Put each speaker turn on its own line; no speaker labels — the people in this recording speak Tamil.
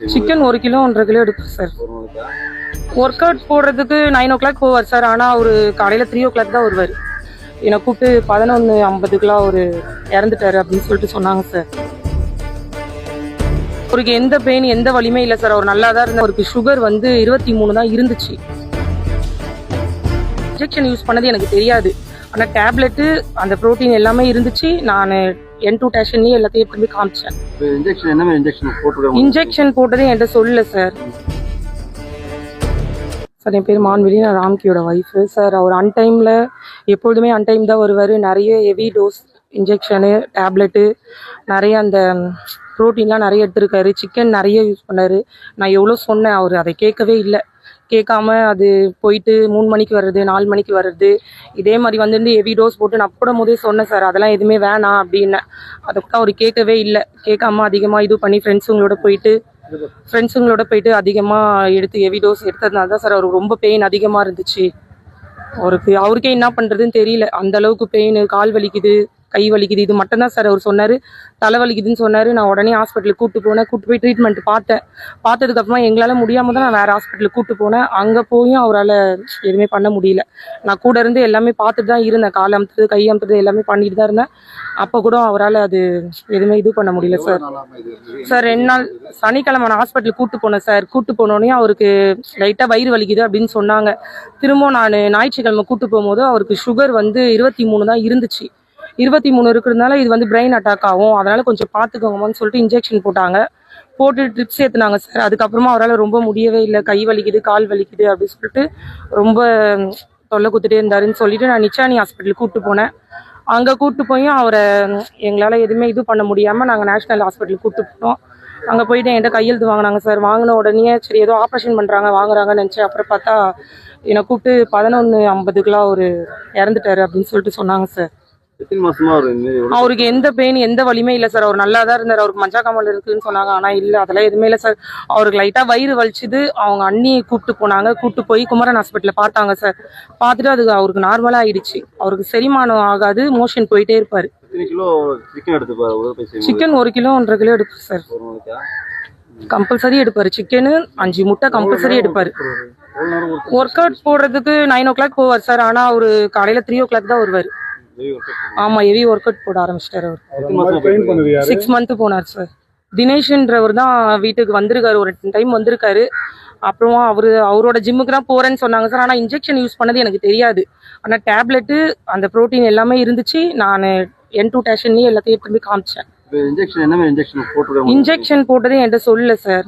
சிக்கன் ஒரு கிலோ ஒன்றரை கிலோ எடுப்போம் சார். ஒர்க் அவுட் போடுறதுக்கு நைன் ஓ கிளாக் போவார் சார். ஆனால் அவர் காலையில் த்ரீ ஓ கிளாக் தான் வருவார். என்னை கூப்பிட்டு பதினொன்று ஐம்பதுக்குலாம் அவர் இறந்துட்டார் அப்படின்னு சொல்லிட்டு சொன்னாங்க சார். அவருக்கு எந்த பெயின் எந்த வலியுமே இல்லை சார். அவர் நல்லா தான் இருந்தார். அவருக்கு சுகர் வந்து இருபத்தி மூணு தான் இருந்துச்சு. இன்ஜெக்ஷன் யூஸ் பண்ணது எனக்கு தெரியாது. ஆனால் டேப்லெட்டு அந்த ப்ரோட்டீன் எல்லாமே இருந்துச்சு. நான் என் டூ டேஷன்லேயே எல்லாத்தையும் எடுத்து போய் காமிச்சேன்.
இன்ஜெக்ஷன்
போட்டதே என்கிட்ட சொல்லல சார் சார் என் பேர் மான்வெளி நான் ராம்கியோட ஒய்ஃபு சார் அவர் அன்டைமில் எப்பொழுதுமே அன்டைம் தான் வருவார். நிறைய ஹெவி டோஸ் இன்ஜெக்ஷனு டேப்லெட்டு நிறைய அந்த ப்ரோட்டீன்லாம் நிறைய எடுத்துருக்காரு. சிக்கன் நிறைய யூஸ் பண்ணார். நான் எவ்வளோ சொன்னேன் அவர் அதை கேட்கவே இல்லை. கேட்காம அது போயிட்டு மூணு மணிக்கு வர்றது நாலு மணிக்கு வர்றது. இதே மாதிரி வந்து ஹெவி டோஸ் போட்டு நான் போடும் போதே சொன்னேன் சார் அதெல்லாம் எதுவுமே வேணாம் அப்படின்னேன் அதை கூட அவர் கேட்கவே இல்லை. கேட்காம அதிகமாக இது பண்ணி ஃப்ரெண்ட்ஸுங்களோட போயிட்டு ஃப்ரெண்ட்ஸுங்களோட போயிட்டு அதிகமாக எடுத்து ஹெவி டோஸ் எடுத்ததுனால தான் சார் அவருக்கு ரொம்ப பெயின் அதிகமாக இருந்துச்சு. அவருக்கு அவருக்கே என்ன பண்ணுறதுன்னு தெரியல. அந்த அளவுக்கு பெயின் கால் வலிக்குது. கை வலிக்குது. இது மட்டும்தான் சார் அவர் சொன்னார். தலை வலிக்குதுன்னு சொன்னார். நான் உடனே ஹாஸ்பிட்டலுக்கு கூட்டு போனேன். கூப்பிட்டு போய் ட்ரீட்மெண்ட் பார்த்தேன். பார்த்ததுக்கப்புறமா எங்களால் முடியாமல் தான் நான் வேறு ஹாஸ்பிட்டலுக்கு கூப்பிட்டு போனேன். அங்கே போயும் அவரால் எதுவுமே பண்ண முடியல. நான் கூட இருந்து எல்லாமே பார்த்துட்டு தான் இருந்தேன். கால் அமுத்துறது கை அமுத்துறது எல்லாமே பண்ணிட்டு தான் இருந்தேன். அப்போ கூட அவரால் அது எதுவுமே இது பண்ண முடியல சார். சார் ரெண்டு நாள் சனிக்கிழமை நான் ஹாஸ்பிட்டலுக்கு கூப்பிட்டு போனேன் சார். கூப்பிட்டு போனோடனே அவருக்கு லைட்டாக வயிறு வலிக்குது அப்படின்னு சொன்னாங்க. திரும்ப நான் ஞாயிற்றுக்கிழமை கூட்டு போகும்போது அவருக்கு சுகர் வந்து இருபத்தி மூணு தான் இருந்துச்சு. இருபத்தி மூணு இருக்கிறதுனால இது வந்து பிரெயின் அட்டாக் ஆகும். அதனால கொஞ்சம் பார்த்துக்கோங்கம்மான்னு சொல்லிட்டு இன்ஜெக்ஷன் போட்டாங்க. போட்டு ட்ரிப்ஸ் ஏற்றுனாங்க சார் அதுக்கப்புறமா அவரால் ரொம்ப முடியவே இல்லை. கை வலிக்குது கால் வலிக்குது அப்படின்னு சொல்லிட்டு ரொம்ப தொல்லை குத்துட்டே இருந்தாருன்னு சொல்லிட்டு நான் நிச்சானி ஹாஸ்பிட்டலுக்கு கூப்பிட்டு போனேன். அங்கே கூப்பிட்டு போய் அவரை எங்களால் எதுவுமே இது பண்ண முடியாமல் நாங்கள் நேஷ்னல் ஹாஸ்பிட்டலுக்கு கூப்பிட்டு போனோம். அங்கே போயிட்டு என்கிட்ட கையெழுத்து வாங்கினாங்க சார் வாங்கின உடனே சரி ஏதோ ஆப்ரேஷன் பண்ணுறாங்க வாங்குறாங்கன்னு நினச்சேன் அப்புறம் பார்த்தா என்னை கூப்பிட்டு பதினொன்று ஐம்பதுக்குலாம் அவர் இறந்துட்டாரு அப்படின்னு சொல்லிட்டு சொன்னாங்க சார் அவருக்கு எந்த பெயின் எந்த வலியுமே இல்லை சார். அவர் நல்லா தான் இருந்தார். அவருக்கு மஞ்சா காமல் இருக்குன்னு சொன்னாங்க. ஆனால் இல்லை அதெல்லாம் எதுவுமே இல்லை சார். அவருக்கு லைட்டாக வயிறு வலிச்சுது. அவங்க அண்ணியை கூப்பிட்டு போனாங்க. கூப்பிட்டு போய் குமரன் ஹாஸ்பிட்டலில் பார்த்தாங்க சார். பார்த்துட்டு அது அவருக்கு நார்மலாக ஆயிடுச்சு. அவருக்கு செரிமானம் ஆகாது. மோஷன் போயிட்டே இருப்பார்.
சிக்கன்
ஒரு கிலோ ஒன்றரை கிலோ எடுப்பார் சார். கம்பல்சரி எடுப்பார். சிக்கனு அஞ்சு முட்டை கம்பல்சரி எடுப்பார். ஒர்க் அவுட் போடுறதுக்கு நைன் ஓ கிளாக் போவார் சார். ஆனால் அவர் காலையில் த்ரீ ஓ கிளாக் தான் வருவார். ஆமாம் ஹெவி ஒர்க் அவுட் போட ஆரம்பிச்சிட்டார் அவர். சிக்ஸ் மந்த் போனார் சார் தினேஷ்ன்றவர் தான் வீட்டுக்கு வந்திருக்காரு. ஒரு டைம் வந்திருக்காரு. அப்புறமா அவரு அவரோட ஜிம்முக்கு தான் போறேன்னு சொன்னாங்க சார் ஆனால் இன்ஜெக்ஷன் யூஸ் பண்ணது எனக்கு தெரியாது. ஆனால் டேப்லெட்டு அந்த ப்ரோட்டீன் எல்லாமே இருந்துச்சு. நான் என் டூ டேஷன்லேயே எல்லாத்தையும் எடுத்து போய் காமிச்சேன். இன்ஜெக்ஷன் போட்டதே என்கிட்ட சொல்லல சார்